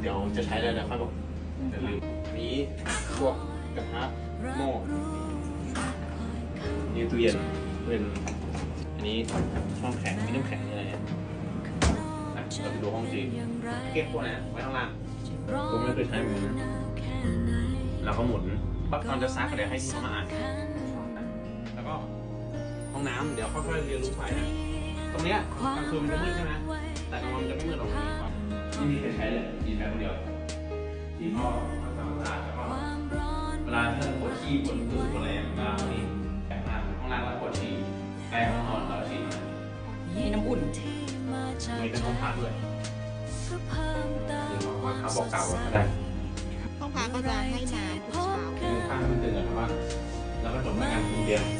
เดี๋ยวจะใช้แล้วนะค่อยบอกอย่าลืมมีพวกกระทะหม้อนี่ตู้เย็นเป็นอันนี้ช่องแข็งมีน้ำแข็งอะไรเนี่ยอะเราไปดูห้องจริงเก็บพวกนี้ไว้ข้างล่างผมไม่เคยใช้เหมือนกันนะเราก็หมุนปั๊บตอนจะซักก็เดี๋ยวให้ที่เขามาอ่านแล้วก็ห้องน้ำเดี๋ยวค่อยๆเรียนรู้ไปนะ รงเนี้ยกลางคืนมันจะมืดใช่ไหมแต่กลางวันมันจะไม่มืดหรอกนี่มีใครใช้เลยดีแค่คนเดียวที่พ่อทำความสะอาดแล้วก็เวลาถ้าปวดขี้ปวดตูดปวดอะไรอย่างเงี้ยนี่แต่งหน้าห้องน้ำแล้วปวดฉี่แก้ห้องนอนแล้วฉี่มีน้ำอุ่นมีเป็นห้องพักด้วยหรือว่าเขาบอกเก่าก็ได้ห้องพักก็จะให้น้ำทุกเช้าคือข้างมันตื่นแล้วว่าแล้วก็จบด้วยกันเตียงหมอนก็สบายสบายเข็มขัดเนี่